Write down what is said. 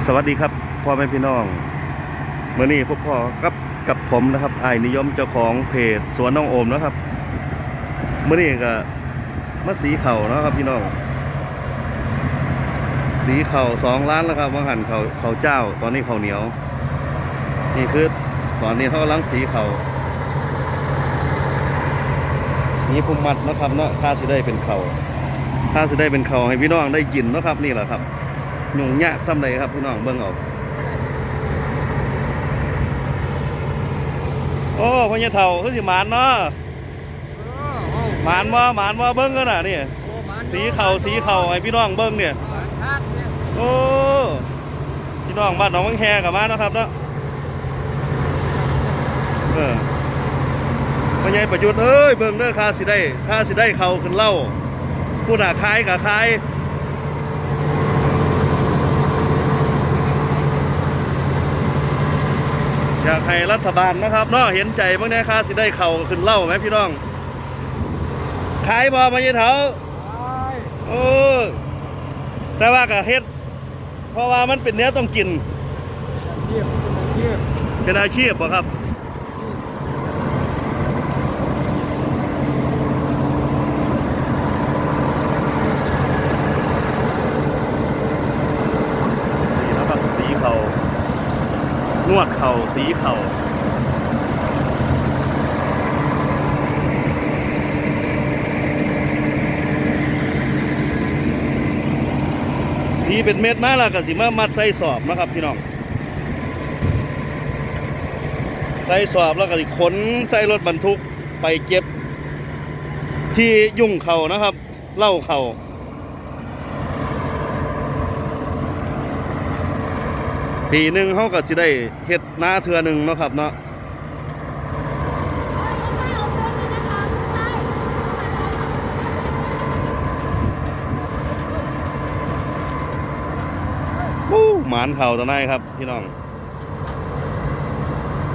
สวัสดีครับพ่อแม่พี่น้องเมื่อนี้พวกพ่อกับกับผมนะครับไอ้นิยมเจ้าของเพจสวนน้องโอมนะครับเมื่อนี้ก็มาสีเข่านะครับพี่น้อง สีเข่าสองล้านแล้วครับว่าหันเขาเขาเจ้า ตอนนี้เข่าเหนียว นี่คือตอนนี้เขากำลังสีเข่านี่พุ่มมัดนาะครับเนาะค่าสิได้เป็นเขาค่าสิได้เป็นเข่าให้พี่น้องได้กินนะครับนี่แหละครับ ยุ่งยากซ้ำเลยครับพี่น้องเบิ่งเออกโอ้พ่อใหญ่เฒ่าคือสิหมานเนาะหมานบ่หมานบ่เบิ่งกันน่ะนี่สีเข่าสีเข่าให้พี่น้องเบิ่งเนี่ยโอ้พี่น้องบ้านหนองวังแฮกลับมาเนาะครับเนาะเออพ่อใหญ่ประยุทธ์เอ้ยเบิ่งเด้อค่าสิได้ค่าสิได้เข่าขึ้นเล่าผู้น่ะคายกับคาย อยากให้รัฐบาลนะครับเนาะเห็นใจบ้างเนี่ยค่าสิได้เข่าขึ้นเหล่าไหมพี่น้องขายบอมาเยเถาโอ้แต่ว่าก็เฮ็ด เพราะว่ามันเป็นเนื้อต้องกิน เป็นอาชีพบ่ครับ นี่นะครับสีเขา นวดเข่าสีเข่าสีเป็นเม็ดมาแล้วก็สิมามัดใส่สอบนะครับพี่น้อง ใส่สอบแล้วก็สิขนใส่รถบรรทุกไปเก็บ ที่ยุ่งเขานะครับ เล่าเข่า ปีหนึ่งเขาก็สิได้เห็ดหน้าเทือหนึ่งเนาะครับเนาะอู้หมานเข่าตะไนครับพี่น้อง